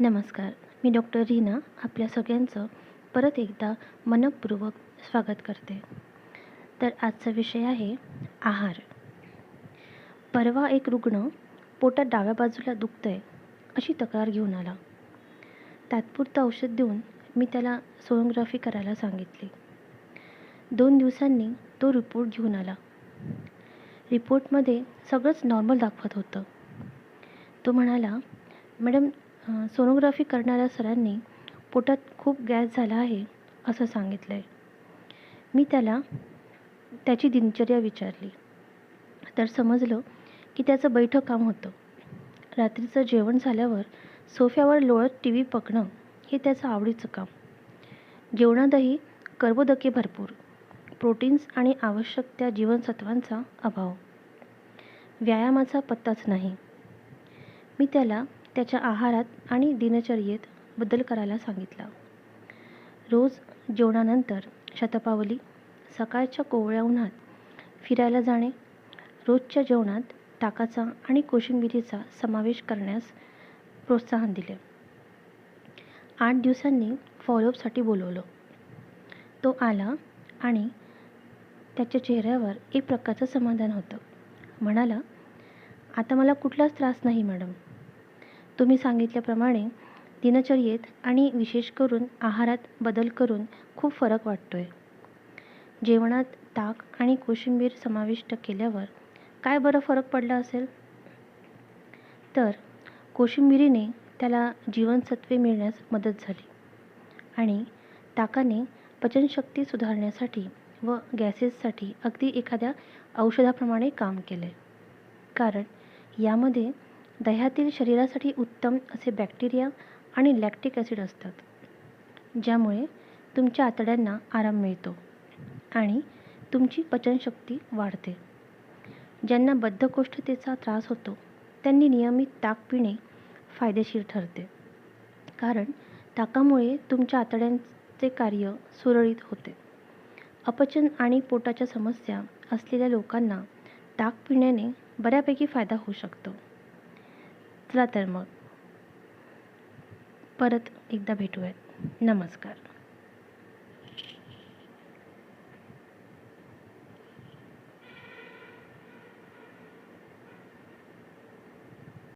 नमस्कार मी डॉक्टर रीना आपल्या सगळ्यांचं परत एकदा मनपूर्वक स्वागत करते. तर आजचा विषय आहे आहार. परवा एक रुग्ण पोटात डाव्या बाजूला दुखतंय अशी तक्रार घेऊन आला. तात्पुरतं औषध देऊन मी त्याला सोनोग्राफी करायला सांगितली. दोन दिवसांनी तो रिपोर्ट घेऊन आला. रिपोर्टमध्ये सगळंच नॉर्मल दाखवत होतं. तो म्हणाला मॅडम सोनोग्राफी करणाऱ्या सरांनी पोटात खूप गॅस झाला आहे असं सांगितलं आहे मी त्याला त्याची दिनचर्या विचारली. तर समजलं की त्याचं बैठं काम होतं. रात्रीचं जेवण झाल्यावर सोफ्यावर लोळत टी व्ही पकणं हे त्याचं आवडीचं काम. जेवणातही कर्बोदके भरपूर प्रोटीन्स आणि आवश्यक त्या जीवनसत्वांचा अभाव. व्यायामाचा पत्ताच नाही. मी त्याला त्याच्या आहारात आणि दिनचर्येत बदल करायला सांगितला. रोज जेवणानंतर शतपावली सकाळच्या कोवळ्या उन्हात फिरायला जाणे रोजच्या जेवणात ताकाचा आणि कोशिंबिरीचा समावेश करण्यास प्रोत्साहन दिले. आठ दिवसांनी फॉलोअपसाठी बोलवलं. तो आला आणि त्याच्या चेहऱ्यावर एक प्रकारचं समाधान होतं. म्हणाला आता मला कुठलाच त्रास नाही मॅडम. तुम्ही सांगितल्याप्रमाणे दिनचर्येत आणि विशेष करून आहारात बदल करून खूप फरक वाटतो आहे जेवणात ताक आणि कोशिंबीर समाविष्ट केल्यावर काय बरं फरक पडला असेल? तर कोशिंबिरीने त्याला जीवनसत्वे मिळण्यास मदत झाली आणि ताकाने पचनशक्ती सुधारण्यासाठी व गॅसेससाठी अगदी एखाद्या औषधाप्रमाणे काम केले. कारण यामध्ये दह्यातील शरीरासाठी उत्तम असे बॅक्टेरिया आणि लॅक्टिक ॲसिड असतात ज्यामुळे तुमच्या आतड्यांना आराम मिळतो आणि तुमची पचनशक्ती वाढते. ज्यांना बद्धकोष्ठतेचा त्रास होतो त्यांनी नियमित ताक पिणे फायदेशीर ठरते कारण ताकामुळे तुमच्या आतड्यांचे कार्य सुरळीत होते. अपचन आणि पोटाच्या समस्या असलेल्या लोकांना ताक पिण्याने बऱ्यापैकी फायदा होऊ शकतो. चला तर मग. परत एकदा भेटूयात. नमस्कार.